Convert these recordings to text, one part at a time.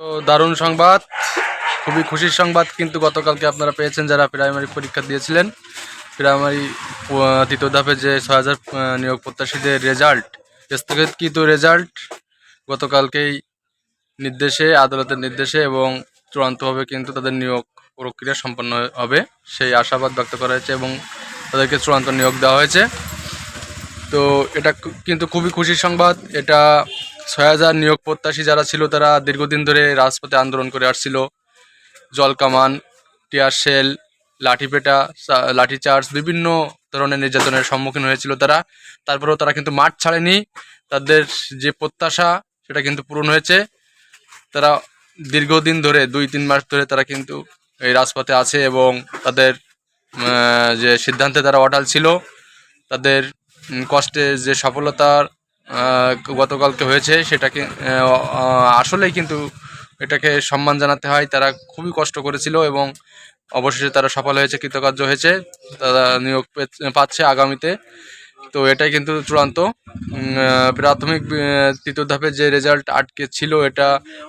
তো দারুণ সংবাদ, খুবই খুশির সংবাদ কিন্তু গতকালকে আপনারা পেয়েছেন যারা প্রাইমারি পরীক্ষা দিয়েছিলেন। প্রাইমারি তৃতীয় ধাপে যে ছয় হাজার নিয়োগ প্রত্যাশীদের রেজাল্ট স্থগিতকৃত রেজাল্ট গতকালকেই নির্দেশে, আদালতের নির্দেশে এবং চূড়ান্তভাবে কিন্তু তাদের নিয়োগ প্রক্রিয়া সম্পন্ন হবে। সেই আশাবাদ ব্যক্ত করা হয়েছে এবং তাদেরকে চূড়ান্ত নিয়োগ দেওয়া হয়েছে। তো এটা কিন্তু খুবই খুশির সংবাদ। এটা ছয় হাজার নিয়োগ প্রত্যাশী যারা ছিল, তারা দীর্ঘদিন ধরে রাজপথে আন্দোলন করে আসছিল। জলকামান, টিয়ার শেল, লাঠিপেটা লাঠিচার্জ বিভিন্ন ধরনের নির্যাতনের সম্মুখীন হয়েছিল তারা। তারপরেও তারা কিন্তু মাঠ ছাড়েনি। তাদের যে প্রত্যাশা, সেটা কিন্তু পূরণ হয়েছে। তারা দীর্ঘদিন ধরে, দুই, তিন মাস ধরে তারা কিন্তু এই রাজপথে আছে এবং তাদের যে সিদ্ধান্তে তারা অটাল ছিল। তাদের কষ্টে যে সফলতার গতকালকে হয়েছে, সেটাকে আসলেই কিন্তু এটাকে সম্মান জানাতে হয়। তারা খুবই কষ্ট করেছিল এবং অবশেষে তারা সফল হয়েছে, কৃতকার্য হয়েছে, তারা নিয়োগ পাচ্ছে আগামীতে। তো এটাই কিন্তু চূড়ান্ত। প্রাথমিক তৃতীয় ধাপে যে রেজাল্ট আটকে ছিল, এটা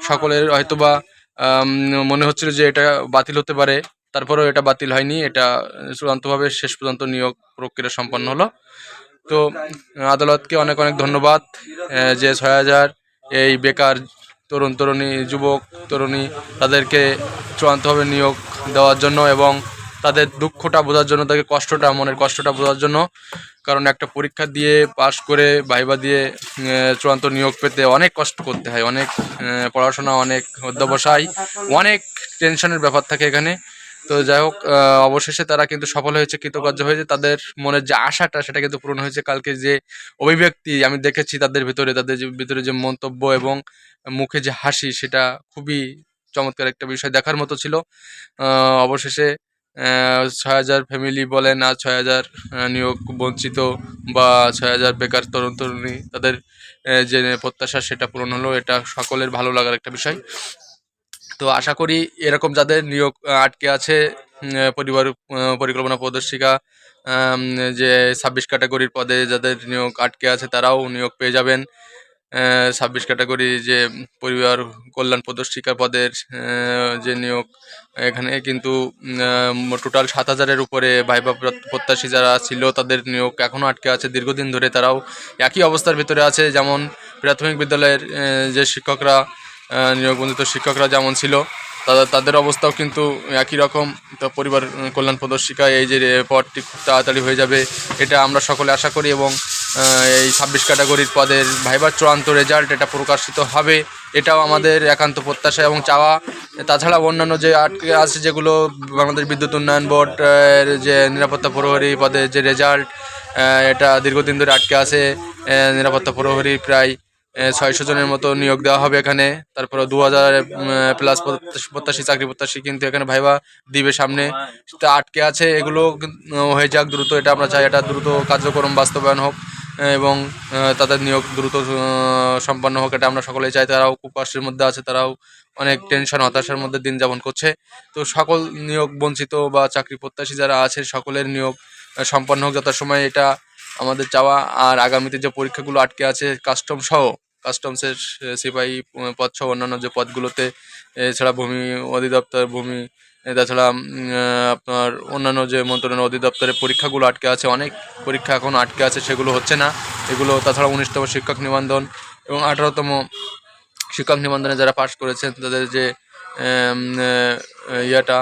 সকলের হয়তোবা মনে হচ্ছিল যে এটা বাতিল হতে পারে। তারপরেও এটা বাতিল হয়নি, এটা চূড়ান্তভাবে শেষ পর্যন্ত নিয়োগ প্রক্রিয়া সম্পন্ন হলো। তো, আদালতকে অনেক অনেক ধন্যবাদ যে ছয় হাজার এই বেকার তরুণ তরুণী, যুবক তরুণী তাদেরকে চূড়ান্তভাবে নিয়োগ দেওয়ার জন্য এবং তাদের দুঃখটা বোঝার জন্য, তাদের কষ্টটা, মনের কষ্টটা বোঝার জন্য। কারণ একটা পরীক্ষা দিয়ে পাশ করে ভাইবা দিয়ে চূড়ান্ত নিয়োগ পেতে অনেক কষ্ট করতে হয়, অনেক পড়াশোনা, অনেক অধ্যবসায়, অনেক টেনশনের ব্যাপার থাকে এখানে। তো যাই হোক অবশেষে তারা কিন্তু সফল হয়েছে কৃতকার্য হয়েছে। তাদের মনের যে আশাটা, সেটা কিন্তু পূরণ হয়েছে। কালকে যে অভিব্যক্তি আমি দেখেছি তাদের ভিতরে, তাদের যে, ভিতরে যে মন্তব্য এবং মুখে যে হাসি, সেটা খুবই চমৎকার একটা বিষয় দেখার মতো ছিল। অবশেষে ছয় হাজার ফ্যামিলি বলেন, আর ছয় হাজার নিয়োগ বঞ্চিত বা ছয় হাজার বেকার তরুণ তরুণী, তাদের যে প্রত্যাশা, সেটা পূরণ হলো। এটা সকলের ভালো লাগার একটা বিষয়। তো আশা করি এরকম যাদের নিয়োগ আটকে আছে পরিবার পরিকল্পনা প্রদর্শিকা যে ছাব্বিশ ক্যাটাগরির পদে যাদের নিয়োগ আটকে আছে তারাও নিয়োগ পেয়ে যাবেন। ছাব্বিশ ক্যাটাগরি যে পরিবার কল্যাণ প্রদর্শিকা পদের যে নিয়োগ, এখানে কিন্তু টোটাল সাত হাজারের উপরে ভাইবা প্রত্যাশী যারা ছিল তাদের নিয়োগ এখনও আটকে আছে। দীর্ঘদিন ধরে তারাও একই অবস্থার ভিতরে আছে। যেমন প্রাথমিক বিদ্যালয়ের যে শিক্ষকরা নিয়োগবন্ধিত শিক্ষকরা যেমন ছিল, তাদের তাদের অবস্থাও কিন্তু একই রকম। তো পরিবার কল্যাণ প্রদর্শিকা, এই যে পদটি খুব তাড়াতাড়ি হয়ে যাবে, এটা আমরা সকলে আশা করি এবং এই ছাব্বিশ ক্যাটাগরির পদের ভাইবার চূড়ান্ত রেজাল্ট এটা প্রকাশিত হবে। এটাও আমাদের একান্ত প্রত্যাশা এবং চাওয়া। তাছাড়া অন্যান্য যে আটকে আছে যেগুলো, বাংলাদেশ বিদ্যুৎ উন্নয়ন বোর্ড যে নিরাপত্তা প্রহরী পদের যে রেজাল্ট এটা দীর্ঘদিন ধরে আটকে আছে নিরাপত্তা প্রহরী প্রায় ছয়শো জনের মতো নিয়োগ দেওয়া হবে এখানে। তারপরে দু হাজার প্লাস প্রত্যাশী চাকরি প্রত্যাশী কিন্তু এখানে ভাইবা দিবে সামনে। আটকে আছে, এগুলো হয়ে যাক দ্রুত, এটা আমরা চাই। এটা দ্রুত কার্যক্রম বাস্তবায়ন হোক এবং তাদের নিয়োগ দ্রুত সম্পন্ন হোক, এটা আমরা সকলেই চাই। তারাও কষ্টের মধ্যে আছে, তারাও অনেক টেনশন হতাশার মধ্যে দিন যাপন করছে। তো সকল নিয়োগ বঞ্চিত বা চাকরি প্রত্যাশী যারা আছে, সকলের নিয়োগ সম্পন্ন হোক, যথাসময় এটা আমাদের চাওয়া আর আগামীতে যে পরীক্ষাগুলো আটকে আছে কাস্টম সহ কাস্টমসের সিপাহী পদ সহ অন্যান্য যে পদগুলোতে এছাড়া ভূমি অধিদপ্তর, ভূমি তাছাড়া আপনার অন্যান্য যে মন্ত্রণালয় অধিদপ্তরের পরীক্ষাগুলো আটকে আছে, অনেক পরীক্ষা এখন আটকে আছে, সেগুলো হচ্ছে না। এগুলো তাছাড়া উনিশতম শিক্ষক নিবন্ধন এবং আঠারোতম শিক্ষক নিবন্ধনে যারা পাশ করেছেন, তাদের যে ইয়েটা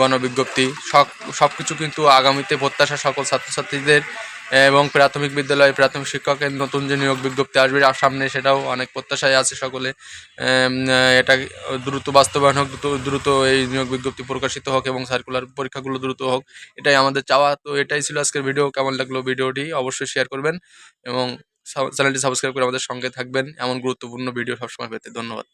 গণবিজ্ঞপ্তি সব সব কিছু কিন্তু আগামীতে প্রত্যাশা সকল ছাত্রছাত্রীদের এবং প্রাথমিক বিদ্যালয়ে প্রাথমিক শিক্ষকের নতুন যে নিয়োগ বিজ্ঞপ্তি আসবে আর সামনে সেটাও অনেক প্রত্যাশায় আছে সকলে। এটা দ্রুত বাস্তবায়ন হোক, দ্রুত এই নিয়োগ বিজ্ঞপ্তি প্রকাশিত হোক এবং সার্কুলার পরীক্ষাগুলো দ্রুত হোক, এটাই আমাদের চাওয়া। তো এটাই ছিল আজকের ভিডিও কেমন লাগল ভিডিওটি অবশ্যই শেয়ার করবেন এবং চ্যানেলটি সাবস্ক্রাইব করে আমাদের সঙ্গে থাকবেন। এমন গুরুত্বপূর্ণ ভিডিও সবসময় পেতে ধন্যবাদ।